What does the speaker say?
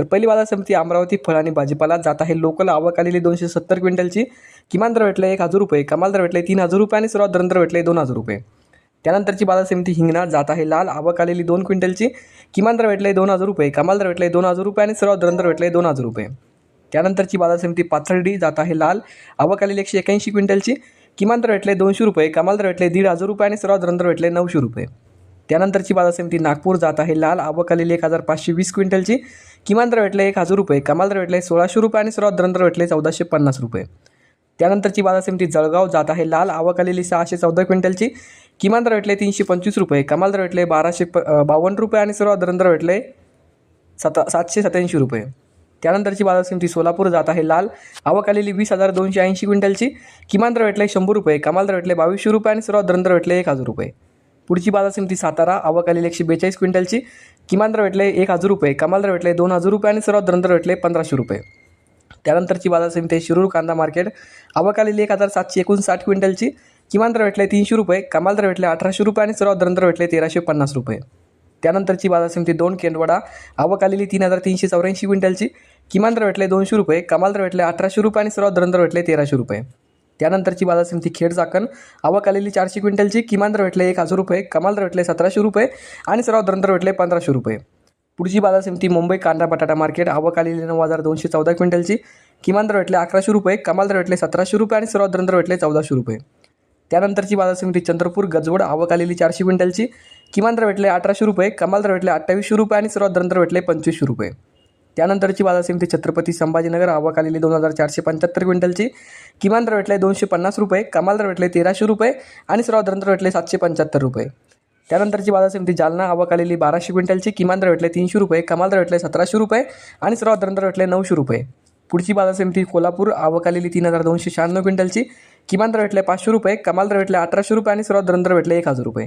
तर पहिली बाजार समिती अमरावती फळ आणि भाजीपाला जात आहे. लोकल आवक आलेली दोनशे सत्तर क्विंटलची. किमान दर भेटले एक हजार रुपये कमाल दर भेटले तीन हजार रुपये आणि सर्वात दर भेटले दोन हजार रुपये. त्यानंतरची बाजार समिती हिंगणा जात आहे. लाल आवक आलेली दोन क्विंटलची. किमान दर भेटले दोन हजार रुपये कमाल दर भेटले दोन हजार रुपये आणि सर्वात दर भेटले दोन हजार रुपये. त्यानंतरची बाजार समिती पाथर्डी जात आहे. लाल आवक आलेली एकशे एक्याऐंशी क्विंटलची. किमान दर भेटले दोनशे रुपये कमाल दर भेटले दीड हजार रुपये आणि सर्वात दर भेटले नऊशे रुपये. त्यानंतरची बाजार समिती नागपूर जात आहे. लाल आवक आलेली एक हजार पाचशे वीस क्विंटलची. किमान दर भेटले एक हजार रुपये. कमाल दर भेटले सोळाशे रुपये आणि सर्वात दर भेटले चौदाशे पन्नास रुपये. त्यानंतरची बाजार समिती जळगाव जात आहे. लाल आवक आलेली सहाशे चौदा क्विंटलची. किमान दर भेटले तीनशे पंचवीस रुपये. कमाल दर भेटले बाराशे प बावन्न रुपये आणि सर्वात दर भेटले सता सातशे सत्याऐंशी रुपये. त्यानंतरची बाजार समिती सोलापूर जात आहे. लाल आवक आलेली वीस हजार दोनशे ऐंशी क्विंटलची. किमान दर भेटले शंभर रुपये. कमाल दर भेटले बावीसशे रुपये आणि सर्वात दर भेटले एक हजार रुपये. पुढची बाजार समिती सातारा आवक आलेली एकशे बेचाळीस क्विंटलची. किमान दर भेटले एक हजार रुपये कमाल दर भेटले दोन हजार रुपये आणि सर्वात दर भेटले पंधराशे रुपये. त्यानंतरची बाजार समिती आहे शिरूर कांदा मार्केट. आवक आलेली एक हजार सातशे एकोणसाठ क्विंटलची. किमान दर भेटले तीनशे रुपये कमाल दर भेटले अठराशे रुपये आणि सर्वात दर भेटले तेराशे पन्नास रुपये. त्यानंतरची बाजार समिती दोन केंदवाडा आवक आलेली तीन हजार तीनशे चौऱ्याऐंशी क्विंटलची. किमान दर भेटले दोनशे रुपये कमाल दर भेटले अठराशे रुपये आणि सर्वात दर भेटले तेराशे रुपये. त्यानंतरची बाजार समिती खेड चाकण आवक आलेली चारशे क्विंटलची किमान दर भेटले एक हजार रुपये कमाल दर भेटले सतराशे रुपये आणि सर्वात दर भेटले पंधराशे रुपये. पुढची बाजार समिती मुंबई कांदा बटाटा मार्केट आवक आलेली नऊ हजार दोनशे चौदा क्विंटलची किमान दर भेटले अकराशे रुपये कमाल दर भेटले सतराशे रुपये आणि सर्वात दर भेटले चौदाशे रुपये. त्यानंतरची बाजार समिती चंद्रपूर गजवड आवक आलेली चारशे क्विंटलची किमान दर भेटले अठराशे रुपये कमाल दर भेटले अठ्ठावीसशे रुपये आणि सर्वात दर भेटले पंचवीसशे रुपये. त्यानंतरची बाजार समिती छत्रपती संभाजीनगर आवक आलेली दोन हजार चारशे पंच्याहत्तर क्विंटलची. किमान दर भेटले दोनशे पन्नास रुपये कमाल दर भेटले तेराशे रुपये आणि सर्वात दर भेटले सातशे पंच्याहत्तर रुपये. त्यानंतरची बाजार समिती जालना आवक आलेली बाराशे क्विंटलची किमान दर भेटले तीनशे रुपये कमाल दर भेटले सतराशे रुपये आणि सर्वात दर भेटले नऊशे रुपये. पुढची बाजार समिती कोल्हापूर आवक आलेली तीन हजार दोनशे शहाण्णव क्विंटलची किमान दर भेटले पाचशे रुपये कमाल दर भेटले अठराशे रुपये आणि सर्वात दर भेटले एक हजार रुपये.